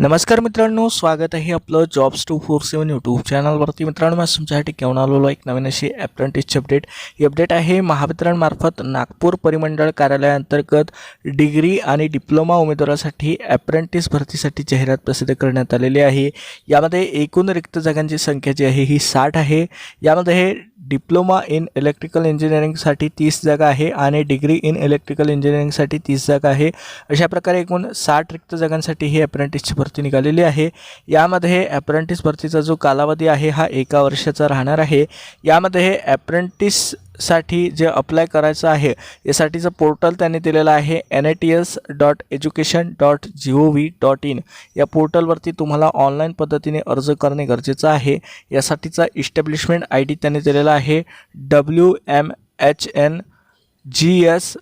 नमस्कार मित्रांनो स्वागत आहे आपलं jobs two four seven YouTube चॅनलवरती मित्रांनो मी तुमच्यासाठी घेऊन आलेलो एक नवीन अशी ॲप्रेंटिसची अपडेट ही अपडेट आहे महावितरणमार्फत नागपूर परिमंडळ कार्यालयाअंतर्गत डिग्री आणि डिप्लोमा उमेदवारासाठी ॲप्रेंटिस भरतीसाठी जाहिरात प्रसिद्ध करण्यात आलेली आहे. यामध्ये एकूण रिक्त जागांची संख्या जी आहे ही साठ आहे. यामध्ये हे डिप्लोमा इन इलेक्ट्रिकल इंजिनिअरिंगसाठी तीस जागा आहे आणि डिग्री इन इलेक्ट्रिकल इंजिनिअरिंगसाठी तीस जागा आहे. अशा प्रकारे एकूण साठ रिक्त जागांसाठी ही अप्रेंटिसची भरती निघालेली आहे. यामध्ये अप्रेंटिस भरतीचा जो कालावधी आहे हा एका वर्षाचा राहणार आहे. यामध्ये हे साठी जे अप्लाय करायचं आहे यासाठीचं पोर्टल त्यांनी दिलेलं आहे N A T S dot education dot G O V dot in या पोर्टलवरती तुम्हाला ऑनलाईन पद्धतीने अर्ज करणे गरजेचं आहे. यासाठीचा इस्टॅब्लिशमेंट आय डी त्यांनी दिलेला आहे W M H N G S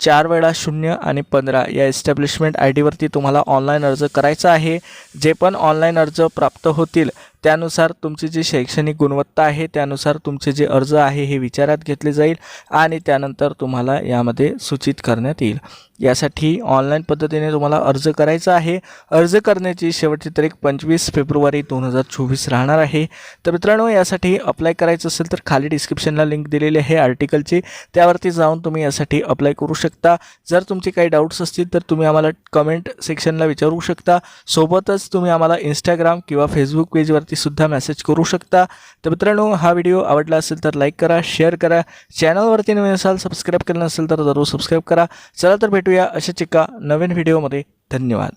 चार वेळा शून्य आणि पंधरा. या एस्टॅब्लिशमेंट आय डीवरती तुम्हाला ऑनलाईन अर्ज करायचा आहे. जे पण ऑनलाईन अर्ज प्राप्त होतील त्यानुसार तुमची जी शैक्षणिक गुणवत्ता आहे त्यानुसार तुमचे जे अर्ज आहे हे विचारात घेतले जाईल आणि त्यानंतर तुम्हाला यामध्ये सूचित करण्यात येईल. यासाठी ऑनलाईन पद्धतीने तुम्हाला अर्ज करायचा आहे. अर्ज करण्याची शेवटची तारीख पंचवीस फेब्रुवारी दोन हजार चोवीस राहणार आहे. तर मित्रांनो यासाठी अप्लाय करायचं असेल तर खाली डिस्क्रिप्शनला लिंक दिलेली आहे आर्टिकलची त्यावरती जाऊन तुम्ही यासाठी अप्लाय करू शकता. जर तुमचे काही डाऊट्स असतील तर तुम्ही आम्हाला कमेंट सेक्शनला विचारू शकता. सोबतच तुम्ही आम्हाला इंस्टाग्राम किंवा फेसबुक पेजवरती सुद्धा मेसेज करू शकता. तर मित्रांनो हा व्हिडिओ आवडला असेल तर लाईक करा शेअर करा. चॅनलवरती नवीन असाल सबस्क्राईब केलं नसेल तर जरूर सबस्क्राईब करा. चला तर भेटूया अशाच एका नवीन व्हिडिओमध्ये धन्यवाद.